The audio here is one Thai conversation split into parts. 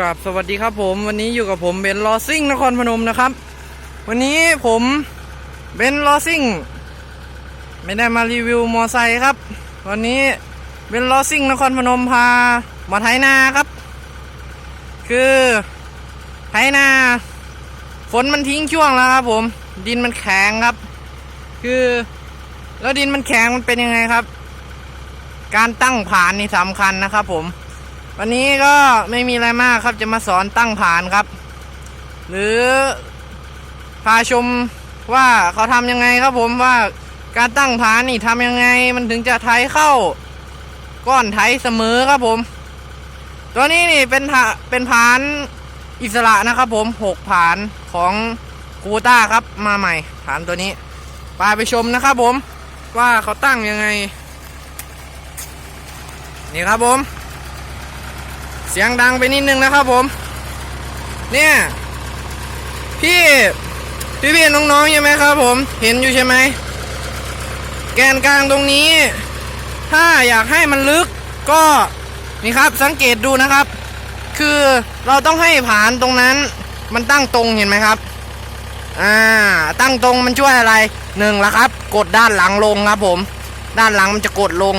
กับสวัสดีครับผมวันนี้อยู่กับผมเบนลอซิ่งนครพนมนะครับ วันนี้ผมเบนลอซิ่งไม่ได้มารีวิวมอไซค์ครับ วันนี้เบนลอซิ่งนครพนมพามาไถนาครับ คือไถนาฝนมันทิ้งช่วงแล้วครับ ผมดินมันแข็งครับ คือแล้วดินมันแข็งมันเป็นยังไงครับ การตั้งผานนี่สำคัญนะครับผม วันนี้ก็ไม่มีอะไรมากครับจะมาสอนตั้งผานครับ หรือพาชมว่าเขาทำยังไงครับผมว่าการตั้งผานนี่ทำยังไงมันถึงจะไถเข้า ก้อนไถเสมอครับผม ตัวนี้นี่เป็นผาเป็นผานอิสระนะครับผมหกผานของคูต้าครับมาใหม่ผานตัวนี้ไปไปชมนะครับผมว่าเขาตั้งยังไง นี่ครับผม เสียงดังไปนิดนึงนะครับผม เนี่ย พี่พี่พี่น้องๆใช่ไหมครับผม เห็นอยู่ใช่ไหม แกนกลางตรงนี้ ถ้าอยากให้มันลึกก็นี่ครับสังเกตดูนะครับ คือเราต้องให้ผานตรงนั้น มันตั้งตรงเห็นไหมครับ อ่า ตั้งตรงมันช่วยอะไรหนึ่งละครับ กดด้านหลังลงครับผม ด้านหลังมันจะกดลง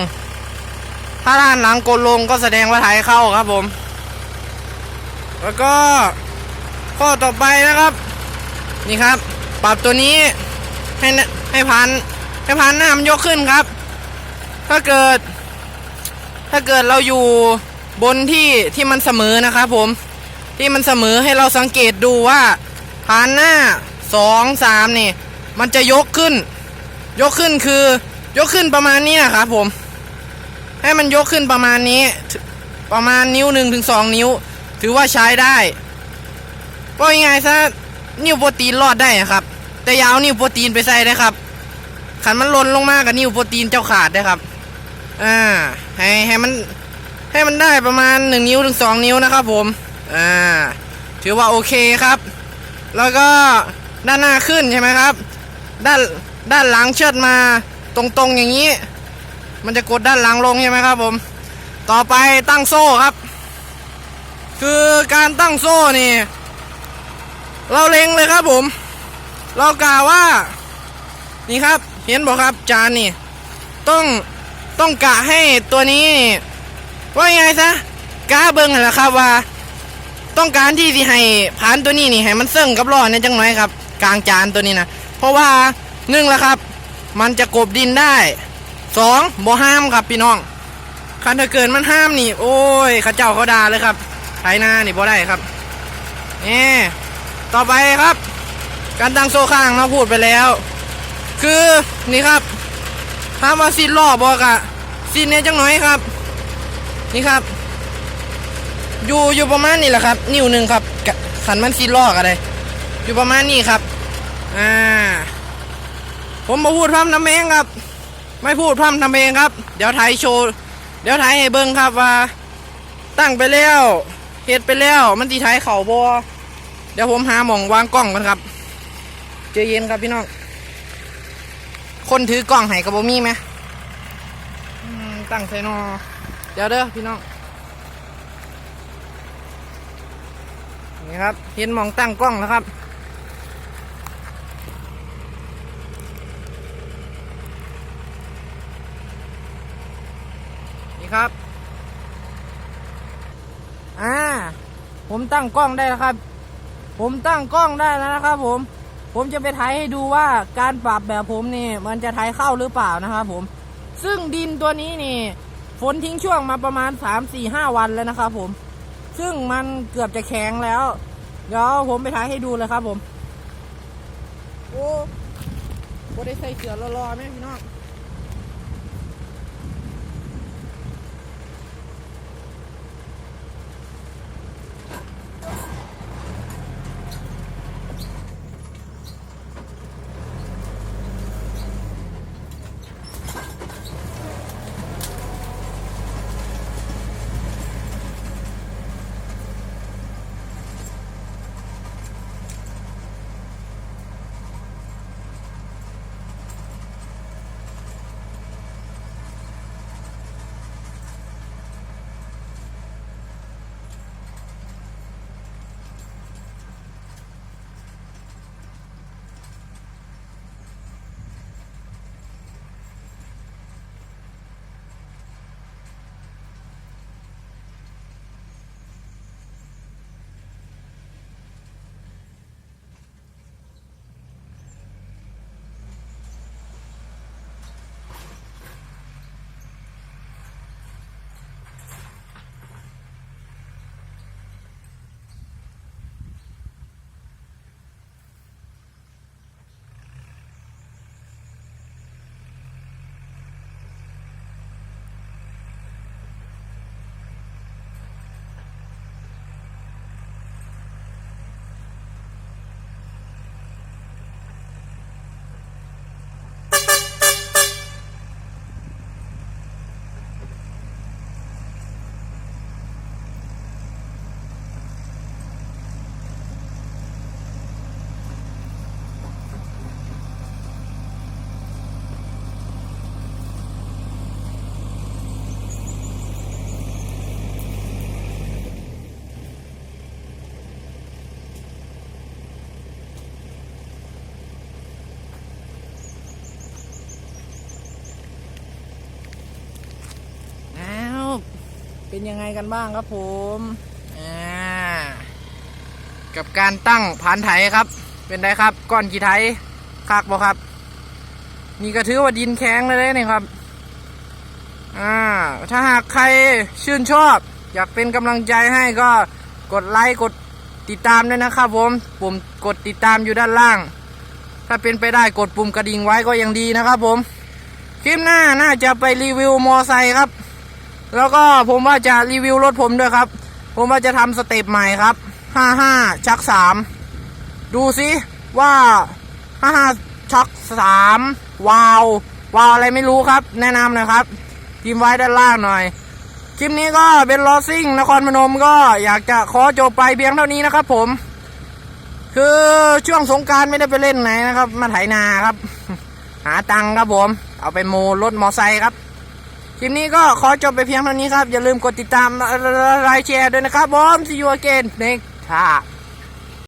ถ้าด้านหลังกดลงก็แสดงว่าไถเข้าครับผม แล้วก็ข้อต่อไปนะครับ นี่ครับ ปรับตัวนี้ให้ให้พันให้พันหน้ามันยกขึ้นครับ ถ้าเกิด ถ้าเกิดเราอยู่บนที่ที่มันเสมอนะครับผมที่มันเสมอให้เราสังเกตดูว่าพันหน้าสองสามนี่ มันจะยกขึ้น ยกขึ้นคือ ยกขึ้นประมาณนี้นะครับผม ให้มันยกขึ้นประมาณนี้ ประมาณนิ้วหนึ่งถึงสองนิ้ว ถือว่าใช้ได้ก็ยังไงซะนิ้วโปรตีนรอดได้ครับ แต่ยาวนิ้วโปรตีนไปใส่ได้ครับขันมันล่นลงมากกับนิ้วโปรตีนเจ้าขาดได้ครับอ่าให้ให้มันให้มันได้ประมาณหนึ่งนิ้วถึงสองนิ้วนะครับผมอ่าถือว่าโอเคครับ แล้วก็ด้านหน้าขึ้นใช่ไหมครับ ด้านด้านหลังเชิดมาตรงๆอย่างนี้ มันจะกดด้านหลังลงใช่ไหมครับผม ต่อไปตั้งโซ่ครับ คือการตั้งโซ่นี่ เราเล็งเลยครับผม เรากล่าวว่า นี่ครับ เห็นบอกครับจานนี่ ต้องต้องกะให้ตัวนี้ ว่าไงซะกาเบิ้งนั่นแหละครับว่า ต้องการที่สิให้ผ่านตัวนี้นี่ให้มันเสื่องกับล้อเนี่ยจังหน่อยครับ กลางจานตัวนี้นะเพราะว่าหนึ่งละครับ มันจะกบดินได้สองบ่ห้ามครับพี่น้องคันถ้าเกิดมันห้ามนี่ โอ้ยข้าเจ้าเขาด่าเลยครับ ไถนานี่บ่ได้ครับนี่ต่อไปครับ การตั้งโซ่ข้างเราพูดไปแล้ว คือนี่ครับถามว่าซีนล่อบอกอะซีนเนี่ยจังหน่อยครับ นี่ครับ อยู่อยู่ประมาณนี้แหละครับ นิ้วหนึ่งครับขันมันซีนล่อกันเลยอยู่ประมาณนี้ครับอ่าผมมาพูดพร่ำทำเองครับ ไม่พูดพร่ำทำเองครับ เดี๋ยวถ่ายโชว์ เดี๋ยวถ่ายให้เบิ้งครับว่า ตั้งไปแล้ว เฮ็ดไปแล้ว มันตีถ่ายเข่าบอเดี๋ยวผมหาหม่องวางกล้องกันครับ เจเย็นครับพี่น้อง คนถือกล้องให้กับบมี่ไหมตั้งใส่นอเดี๋ยวเด้อพี่น้อง นี่ครับ เห็นหมองตั้งกล้องแล้วครับนี่ครับ อ่า ผมตั้งกล้องได้แล้วครับ ผมตั้งกล้องได้แล้วนะครับ ผม ผมจะไปถ่ายให้ดูว่าการปรับแบบผมนี่ มันจะถ่ายเข้าหรือเปล่านะครับผม ซึ่งดินตัวนี้นี่ ฝนทิ้งช่วงมาประมาณสามสี่ห้าวันแล้วนะครับผม ซึ่งมันเกือบจะแข็งแล้ว เดี๋ยวผมไปถ่ายให้ดูเลยครับผม โอ้โหได้ใส่เสือรอๆไหมพี่น้อง ป็นยังไงกันบ้างครับผมกับการตั้งผานไถครับ เป็นไงครับก้อนกี่ไถคักบ่ครับ นี่ก็ถือว่าดินแข็งเลยนี่ครับอ่าถ้าหากใครชื่นชอบ อยากเป็นกำลังใจให้ก็กดไลค์กดติดตามด้วยนะครับผมปุ่มกดติดตามอยู่ด้านล่าง ถ้าเป็นไปได้กดปุ่มกระดิ่งไว้ก็ยังดีนะครับผม คลิปหน้าน่าจะไปรีวิวมอไซค์ครับ แล้วก็ผมว่าจะรีวิวรถผมด้วยครับ ผมว่าจะทำสเต็ปใหม่ครับ 55 ชัก 3 ดูสิว่า 55 ชัก 3 วาววาวอะไรไม่รู้ครับ แนะนำหนะครับพิมพ์ไว้ด้านล่างหน่อย คลิปนี้ก็เป็นลอซิ่งนครพนมก็อยากจะขอจบไปเพียงเท่านี้นะครับผม คือช่วงสงการไม่ได้ไปเล่นไหนนะครับ มาไถนาครับ หาตังค์ครับผม เอาไปโมรถมอไซค์ครับ คลิปนี้ก็ขอจบไปเพียงเท่านี้ครับ อย่าลืมกดติดตามไลค์แชร์ด้วยนะครับบอม see you again next time